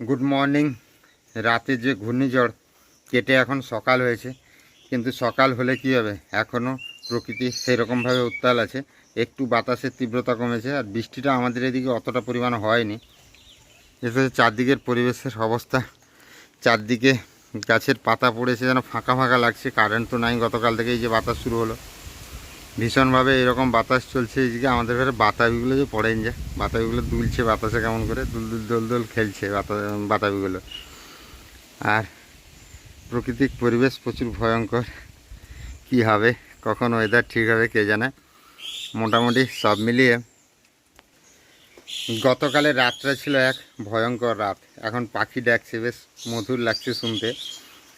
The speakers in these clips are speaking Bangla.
Good morning. রাতে যে ঘূর্ণিঝড়, কেটে এখন সকাল হয়েছে। কিন্তু সকাল হলে কি হবে? এখনও প্রকৃতি সেই রকমভাবে উত্তাল আছে। একটু বাতাসের তীব্রতা কমেছে আর বৃষ্টিটা আমাদের এদিকে অতটা পরিমাণ হয়নি। এতে চারদিকের পরিবেশের অবস্থা, চারদিকে গাছের পাতা পড়েছে, যেন ফাঁকা ফাঁকা লাগছে। কারেন্ট তো নাই, গতকাল থেকে এই যে বাতাস শুরু হলো। ভীষণভাবে এরকম বাতাস চলছে এইদিকে আমাদের ঘরে বাতাবিগুলো যে পড়েন যায় বাতাবিগুলো দুলছে বাতাসে কেমন করে, দুল দুল দোল দোল খেলছে বাতা, বাতাবিগুলো। আর প্রাকৃতিক পরিবেশ প্রচুর ভয়ঙ্কর, কি হবে, কখন ওয়েদার ঠিক হবে কে জানে। মোটামুটি সব মিলিয়ে গতকালের রাতটা ছিল এক ভয়ঙ্কর রাত। এখন পাখি ডাকছে, বেশ মধুর লাগছে শুনতে।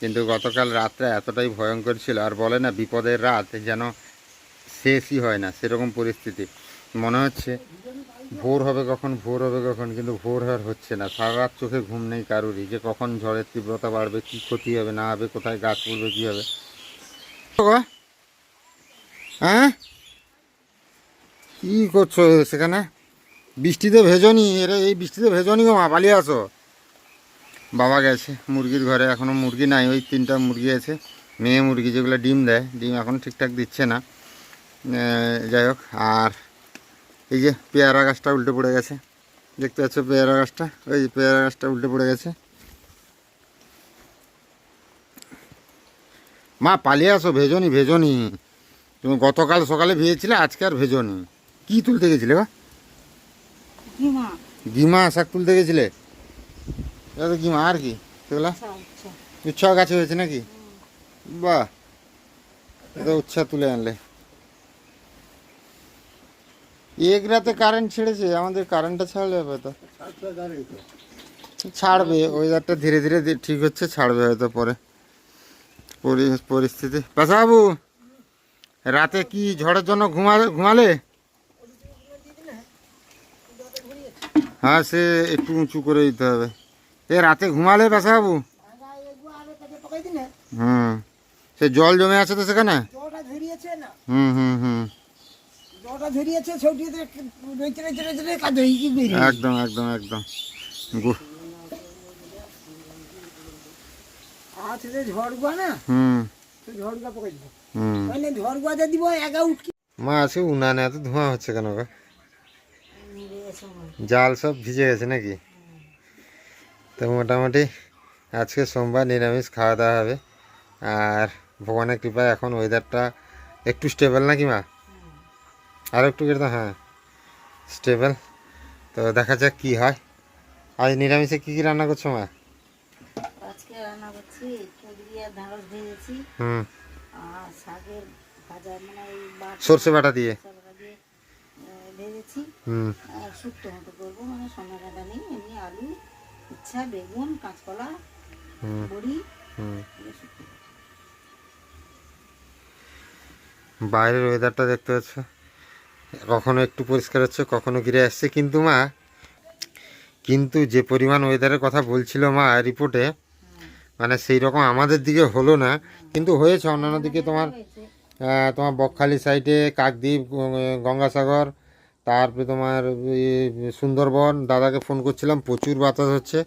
কিন্তু গতকাল রাতটা এতটাই ভয়ঙ্কর ছিল, আর বলে না বিপদের রাত, যেন শেষই হয় না, সেরকম পরিস্থিতি। মনে হচ্ছে ভোর হবে কখন, ভোর হবে কখন, কিন্তু ভোর আর হচ্ছে না। সারা চোখে ঘুম নেই কারুরই, যে কখন ঝড়ের তীব্রতা বাড়বে, কি ক্ষতি হবে, না হবে, কোথায় গাছ পড়বে, কী হবে। হ্যাঁ? কী করছ সেখানে? বৃষ্টিতে ভেজনি? এরা, এই বৃষ্টিতে ভেজনি গো মা, পালিয়ে আসো। বাবা গেছে মুরগির ঘরে এখনও মুরগি নাই, ওই তিনটা মুরগি আছে। মেয়ে মুরগি যেগুলো ডিম দেয়, ডিম এখন ঠিকঠাক দিচ্ছে না। যাই হোক আর এই যে পেয়ারা গাছটা উল্টে পড়ে গেছে। দেখতে পাচ্ছ পেয়ারা গাছটা? ওই যে পেয়ারা গাছটা উল্টে পড়ে গেছে। মা পালিয়ে আসো ভেজনি ভেজনি। তুমি গতকাল সকালে ভেজেছিলে আজকে আর ভেজনি। কি তুলতে গেছিলে হিমা গিমা। শাক তুলতে গেছিলে? গিমা আর কি? সেগুলা আচ্ছা আচ্ছা। উচ্ছা গাছে হয়েছে নাকি? বাহ। এটা উচ্ছা তুলে আনলে। এক রাতে কারেন্ট ছেড়েছে আমাদের কারেন্টটা ছাড়লে হয়তো ছাড়বে ওয়েদারটা ধীরে ধীরে ঠিক হচ্ছে ছাড়বে হয়তো পরে। পরি- পরিস্থিতি। বাবু রাতে কি ঝড়ের জন্য ঘুমালে ঘুমালে? হ্যাঁ সে একটু উঁচু করে দিতে হবে। এ রাতে ঘুমালে বাবু হুম। সে জল জমে আছে তো সেখানে? হুম হুম হুম। জলটা ধরিয়েছে ছটিতে রইতে রইতে রইতে রইতে কাজ হয়ে গিয়ে একদম একদম একদম। না হুম। তো ঝড় পকাই দিব। হুম। মানে ঝড় গুয়াতে দিব একা উঠকি মা আছে উনানে এত ধোঁয়া হচ্ছে কেন গো? জাল সব ভিজে গেছে নাকি? তো মোটামুটি আজকে সোমবার নিরামিষ খাওয়া দাওয়া হবে। আর ভগবানের কৃপায় এখন ওয়েদারটা একটু স্টেবল নাকি মা? আর একটু দাও, হ্যাঁ। স্টেবল তো দেখা যাক কি হয়। আজ নিরামিষে কি কি রান্না করছ মা? আজকে রান্না করছি কুঁদরি আর ঢাঁড়স ভেজেছি। হুম। আর শাকের ভাজা মানে সর্ষে বাটা দিয়ে? ভেজেছি। হুম। আর শুক্তো মতো করব মানে সময় কাটা নেই এমনি আলু ইচ্ছা বেগুন কাঁচকলা হুম। বড়ি হুম। বাইরের ওয়েদারটা দেখতে পাচ্ছ? কখনো একটু পরিষ্কার হচ্ছে, কখনো ঘিরে আসছে। কিন্তু মা, কিন্তু যে পরিমাণ ওয়েদারের কথা বলছিল মা রিপোর্টে মানে সেই রকম আমাদের দিকে হলো না। কিন্তু হয়েছে অন্যান্য দিকে তোমার তোমার বকখালি সাইডে কাকদ্বীপ গঙ্গাসাগর, তারপরে তোমার সুন্দরবন। দাদাকে ফোন করছিলাম, প্রচুর বাতাস হচ্ছে,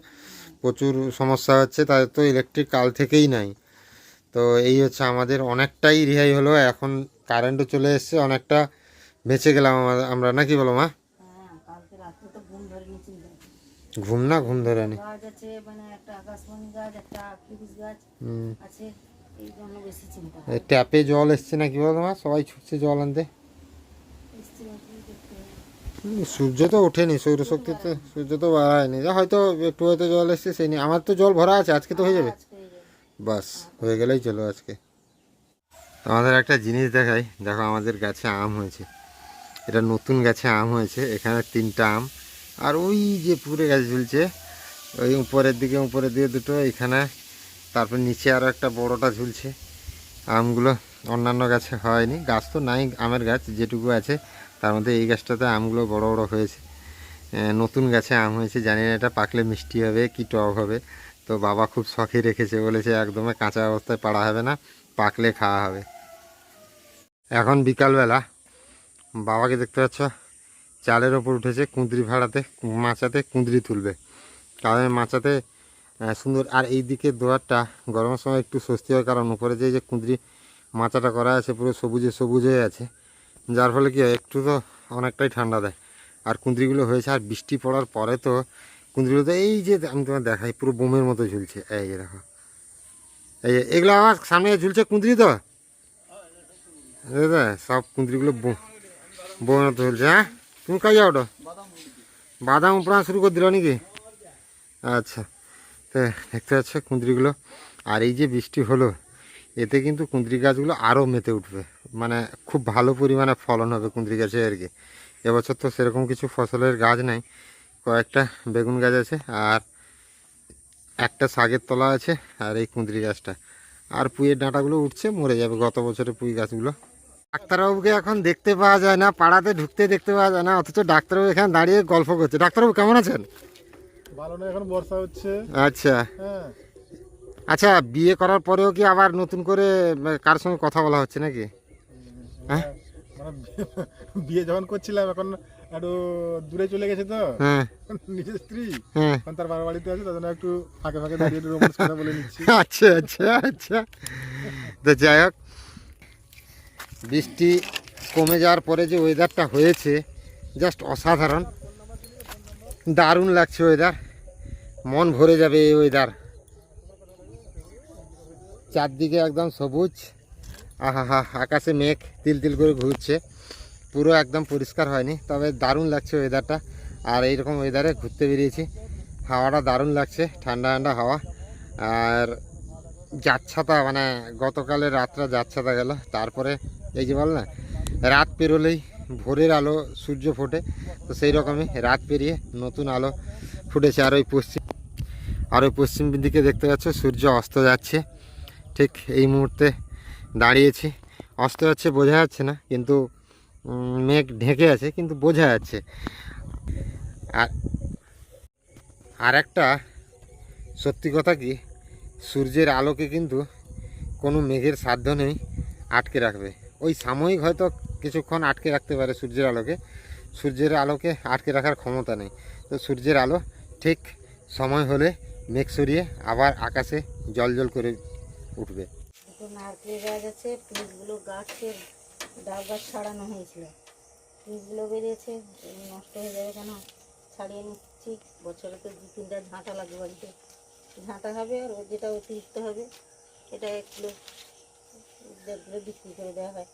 প্রচুর সমস্যা হচ্ছে তাদের তো ইলেকট্রিক কাল থেকেই নাই। তো এই হচ্ছে আমাদের, অনেকটাই রেহাই হলো, এখন কারেন্টও চলে এসছে, অনেকটা বেঁচে গেলাম আমা- আমরা নাকি বলো মা? হ্যাঁ ঘুম না ঘুম ধরে নি। মানে ট্যাপে জল এসছে নাকি বলো মা? সবাই ছুটছে জল আনতে। সূর্য তো ওঠেনি সৌরশক্তি তো সূর্য তো বাড়ায়নি। যা হয়তো একটু হয়তো জল এসছে সেই নিয়ে আমার তো জল ভরা আছে আজকে তো হয়ে যাবে। বাস হয়ে গেলেই চলো আজকে। আমাদের একটা জিনিস দেখাই। দেখো আমাদের গাছে আম হয়েছে। এটা নতুন গাছে আম হয়েছে, এখানে তিনটা আম। আর ওই যে পুরে গাছ ঝুলছে, ওই উপরের দিকে উপরের দিকে দুটো, এখানে তারপর নিচে আরও একটা বড়টা ঝুলছে। আমগুলো অন্যান্য গাছে হয়নি, গাছ তো নাই আমের গাছ, যেটুকু আছে, তার মধ্যে এই গাছটাতে আমগুলো বড় বড় হয়েছে। নতুন গাছে আম হয়েছে, জানি না এটা পাকলে মিষ্টি হবে কি টক হবে। তো বাবা খুব শখে রেখেছে, বলেছে একদমই কাঁচা অবস্থায় পাড়া হবে না, পাকলে খাওয়া হবে। এখন বিকালবেলা বাবাকে দেখতে পাচ্ছ? চালের ওপর উঠেছে কুঁদরি ভাড়াতে, মাচাতে কুঁদরি তুলবে। কারণ মাচাতে সুন্দর। আর এই দিকে দোয়ারটা গরমের সময় একটু স্বস্তি হয়, কারণ উপরে যে যে কুঁদরি মাচাটা করা আছে, পুরো সবুজে সবুজ হয়ে আছে। যার ফলে কি হয়, একটু তো অনেকটাই ঠান্ডা দেয়। আর কুঁদরিগুলো হয়েছে, আর বৃষ্টি পড়ার পরে তো কুঁদরিগুলো তো এই যে আমি তোমার দেখাই, পুরো বোমের মতো ঝুলছে। এই দেখো। এই যে, এগুলো আমার সামনে ঝুলছে কুঁদরি তো? সব কুঁদরিগুলো বোম মতো ঝুলছে হ্যাঁ? তুমি কাজ যাও বাদাম উপড়া শুরু করে দিল নাকি? আচ্ছা তো, দেখতে পাচ্ছ কুঁদরিগুলো। আর এই যে বৃষ্টি হলো, এতে কিন্তু কুঁদরি গাছগুলো আরও মেতে উঠবে। মানে খুব ভালো পরিমাণে ফলন হবে কুঁদরি গাছে আর কি। এবছর তো সেরকম কিছু ফসলের গাছ নাই। কয়েকটা বেগুন গাছ আছে আর একটা শাকের তলা আছে আর এই কুঁদরি গাছটা। আর পুঁয়ের ডাঁটাগুলো উঠছে, মরে যাবে গত বছরে পুঁই গাছগুলো। ডাক্তারবাবুকে এখন দেখতে পাওয়া যায় না পাড়াতে ঢুকতে দেখতে পাওয়া যায় না অথচ ডাক্তারবাবু এখানে দাঁড়িয়ে গল্প করছে। ডাক্তারবাবু কেমন আছেন? ভালো না এখন বর্ষা হচ্ছে। আচ্ছা। হ্যাঁ। আচ্ছা বিয়ে করার পরেও কি আবার নতুন করে কার সঙ্গে কথা বলা হচ্ছে নাকি? হ্যাঁ? মানে বিয়ে- যখন করছিলাম এখন একটু দূরে চলে গেছে তো। হ্যাঁ। নিজের স্ত্রী। হ্যাঁ। এখন তার বাবার বাড়িতে আছে তার একটু ফাঁকে ফাঁকে দাঁড়িয়ে রোমান্স কথা বলে নিচ্ছি। আচ্ছা আচ্ছা আচ্ছা। তো যাই হোক বৃষ্টি কমে যাওয়ার পরে যে ওয়েদারটা হয়েছে জাস্ট অসাধারণ। দারুণ লাগছে ওয়েদার মন ভরে যাবে এই ওয়েদার চারদিকে একদম সবুজ। আহা হা আকাশে মেঘ তিল তিল করে ঘুরছে। পুরো একদম পরিষ্কার হয়নি, তবে দারুণ লাগছে ওয়েদারটা আর এইরকম ওয়েদারে ঘুরতে বেরিয়েছি। হাওয়াটা দারুণ লাগছে, ঠান্ডা ঠান্ডা হাওয়া। আর যাচ্ছাতা মানে গতকালের রাতটা যাচ্ছাতা গেল। তারপরে এই যে বল না, রাত পেরোলেই ভোরের আলো সূর্য ফোটে, তো সেই রকমই রাত পেরিয়ে নতুন আলো ফুটেছে আর ওই পশ্চিম, আর ওই পশ্চিম দিকে দেখতে পাচ্ছ সূর্য অস্ত যাচ্ছে। ঠিক এই মুহূর্তে দাঁড়িয়েছি। অস্ত যাচ্ছে বোঝা যাচ্ছে না, কিন্তু মেঘ ঢেকে আছে, কিন্তু বোঝা যাচ্ছে। আর আর একটা সত্যি কথা কি, সূর্যের আলোকে কিন্তু কোনো মেঘের সাধ্য নেই আটকে রাখবে। ওই সাময়িক হয়তো কিছুক্ষণ আটকে রাখতে পারে সূর্যের আলোকে। সূর্যের আলোকে আটকে রাখার ক্ষমতা নেই। তো সূর্যের আলো ঠিক সময় হলে মেঘ সরিয়ে আবার আকাশে জল জল করে উঠবে। গাছকে ছাড়ানো বেরিয়েছে নষ্ট হয়ে যাবে কেন? ছাড়িয়ে নিচ্ছি। বছরে তো দু ঝাঁটা বাড়িতে। ঝাঁটা হবে আর যেটা অতিরিক্ত হবে, এটা এক কিলো দেড় কিলো বিক্রি করে দেওয়া হয়।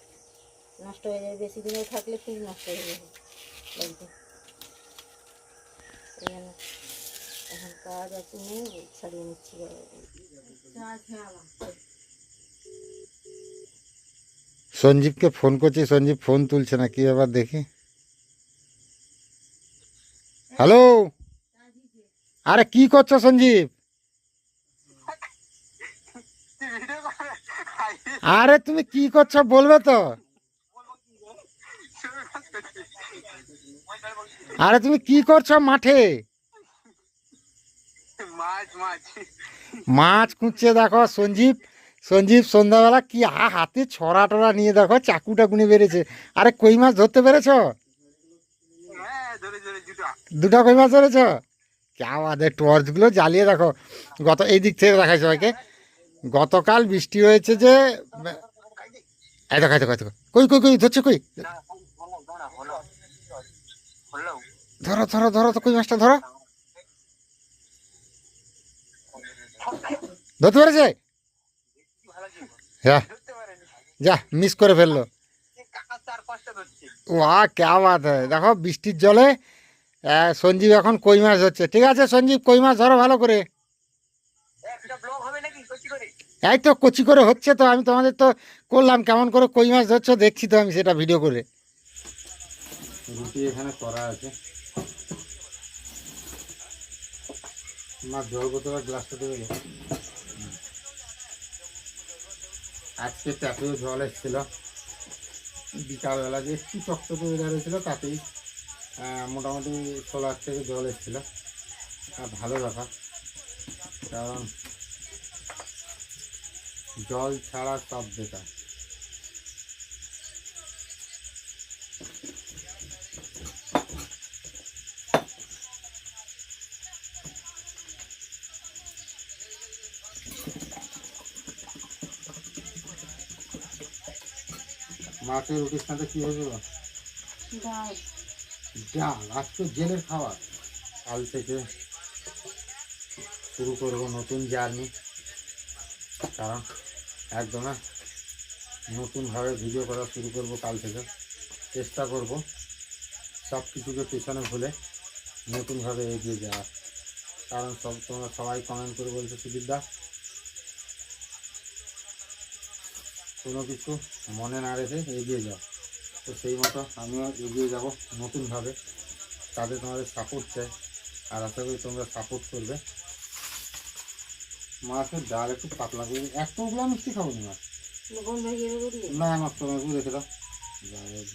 নষ্ট হয়ে যাবে, বেশি দিনে থাকলে পিস নষ্ট হয়ে যাবে বাড়িতে। এই জন্য এখন কাজ আছে নিয়ে ছাড়িয়ে নিচ্ছি সঞ্জীবকে ফোন করছি, সঞ্জীব ফোন তুলছে না, কি ব্যাপার দেখি। হ্যালো আরে কি করছ সঞ্জীব? আরে তুমি কি করছ বলবে তো? আরে তুমি কি করছ মাঠে? মাছ খুঁজছে দেখো সঞ্জীব। সঞ্জীব সন্ধ্যাবেলা কি হাতে ছড়া টড়া নিয়ে দেখো চাকু টাকুনি বেড়েছে। আরে কই মাছ ধরতে পেরেছ? দুটা। কই মাছ ধরেছো? কে আমাদের টর্চগুলো জ্বালিয়ে দেখো। গত এই দিক থেকে দেখাই সবাইকে গতকাল বৃষ্টি হয়েছে যে দেখো, এই দেখো কই কই কই, ধরছো কই? ধরো ধরো ধরো, তো কই মাছটা, ধরো। ধরতে পেরেছে? হ্যাঁ যা মিস করে ফেলল। ওয়া, ক্যা বাত দেখো, বৃষ্টির জলে সঞ্জীব এখন কই মাছ ধরছে। ঠিক আছে, সঞ্জীব, কই মাছ ধরো ভালো করে। এই তো কচি করে হচ্ছে তো, আমি তোমাদের তো করলাম, কেমন করে কই মাছ ধরছো দেখছি তো আমি সেটা ভিডিও করে। এখানে করা আছে। মাছ জল বোতলের গ্লাসটা আজকে ট্যাপেও জল এসেছিল। বিকালবেলা যে একটু চকচকে ওয়েদার হয়েছিল তাতেই মোটামুটি সোলার থেকে জল এসেছিল। ভালো ব্যাপার। কারণ জল ছাড়া সব বেকার। মাছের রুটির সাথে কি হয়েছিল ডাল। ডাল আজ তো জেলের খাবার। কাল থেকে শুরু করব নতুন জার্নি। কারণ একদম না নতুনভাবে ভিডিও করা শুরু করব কাল থেকে। চেষ্টা করব সব কিছুকে পেছনে ভুলে নতুনভাবে এগিয়ে যাওয়ার। কারণ সব তোমরা সবাই কমেন্ট করে বলছো, সুদীপ দা। কোনো কিছু মনে না রেখে এগিয়ে যাও। তো সেই মতো আমিও এগিয়ে যাব নতুনভাবে। তাদের তোমাদের সাপোর্ট চাই। আর আশা করি তোমরা সাপোর্ট করবে। মাছের ডাল একটু পাতলা করে এতগুলো মিষ্টি খাব না মাছ লবণ না তোমার একটু রেখে দাও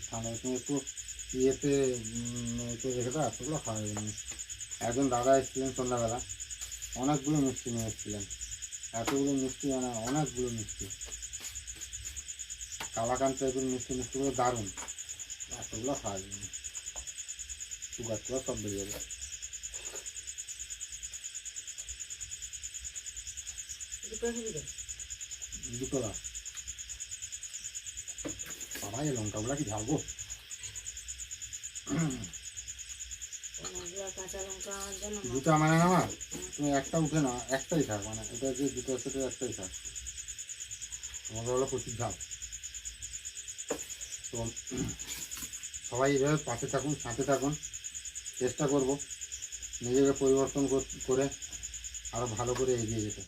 ঠান্ডা তুমি একটু ইয়েতে রেখে দাও এতগুলো খাওয়া যাবে না। একজন দাদা এসেছিলেন সন্ধ্যাবেলা অনেকগুলো মিষ্টি নিয়ে এসেছিলেন। এতগুলো মিষ্টি মানে অনেকগুলো মিষ্টি। কালাকান্ত টাইপের মিষ্টি মিষ্টিগুলো দারুণ। এতগুলো খাওয়া যাবে না। সুগার টুগার সব বেরিয়ে যাবে। দুটো দে বাবা এই লঙ্কাগুলো কি ঝালবো। দুটো মানে না তুমি একটা উঠে না একটাই থাক মানে এটা যে দুটো আছে সেটা একটাই থাক। তোমাদের হলো প্রচুর ঝাল। তো সবাই এইভাবে পাশে থাকুন সাথে থাকুন চেষ্টা করব নিজেকে পরিবর্তন করে আরও ভালো করে এগিয়ে যেতে।